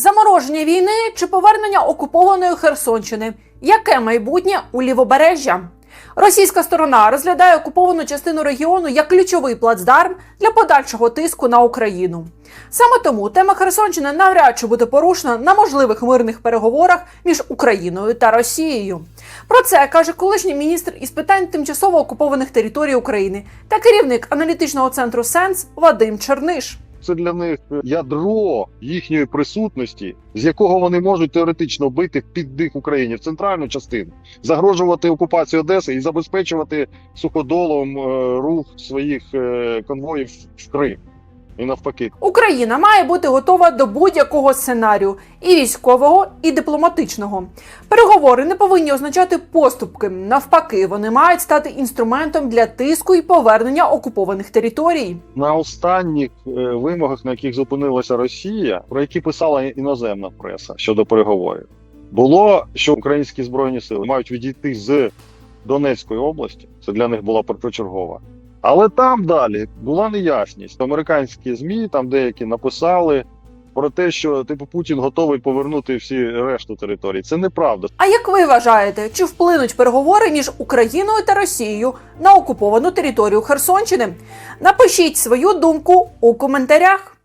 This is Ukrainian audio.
Замороження війни чи повернення окупованої Херсонщини? Яке майбутнє у лівобережжя? Російська сторона розглядає окуповану частину регіону як ключовий плацдарм для подальшого тиску на Україну. Саме тому тема Херсонщини навряд чи буде порушена на можливих мирних переговорах між Україною та Росією. Про це каже колишній міністр із питань тимчасово окупованих територій України та керівник аналітичного центру Сенс Вадим Черниш. Це для них ядро їхньої присутності, з якого вони можуть теоретично бити під дих Україні в центральну частину, загрожувати окупацію Одеси і забезпечувати суходолом е, рух своїх е, конвоїв в Крим. І навпаки, Україна має бути готова до будь-якого сценарію і військового, і дипломатичного. Переговори не повинні означати поступки. Навпаки, вони мають стати інструментом для тиску і повернення окупованих територій. на останніх е, вимогах, на яких зупинилася Росія, про які писала іноземна преса щодо переговорів, було, що українські збройні сили мають відійти з Донецької області. Це для них була першочергова. Але там далі була неясність. Американські змі там деякі написали про те, що типу Путін готовий повернути всі решту територій. Це неправда. А як ви вважаєте, чи вплинуть переговори між Україною та Росією на окуповану територію Херсонщини? Напишіть свою думку у коментарях.